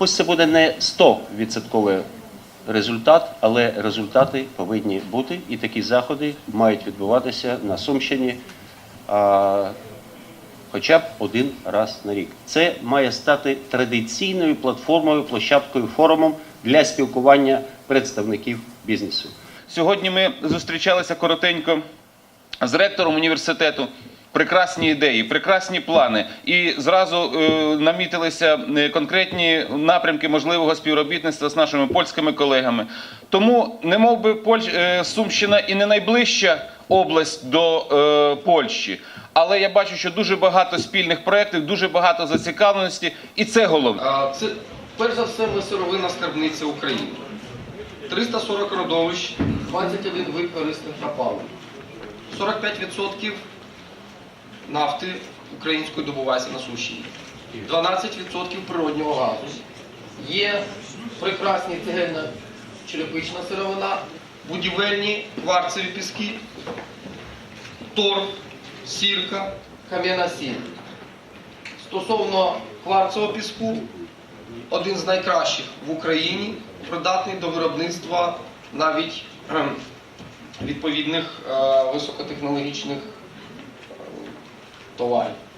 Пусть це буде не 100% результат, але результати повинні бути, і такі заходи мають відбуватися на Сумщині а, хоча б один раз на рік. Це має стати традиційною платформою, площадкою, форумом для спілкування представників бізнесу. Сьогодні ми зустрічалися коротенько з ректором університету. Прекрасні ідеї, прекрасні плани, і зразу е, намітилися е, конкретні напрямки можливого співробітництва з нашими польськими колегами. Тому, не мов би Польщ, е, Сумщина і не найближча область до е, Польщі, але я бачу, що дуже багато спільних проєктів, дуже багато зацікавленості, і це головне. Це перш за все ми сировинна скарбниця України. 340 родовищ, 21 вид корисних копалин. 45% нафти української добувається на Сумщині. 12% природнього газу. Є прекрасні цегельна черепична сировина, будівельні кварцеві піски, торф, сірка, кам'яна сіль. Стосовно кварцевого піску, один з найкращих в Україні, придатний до виробництва навіть відповідних е, високотехнологічних е, товарів.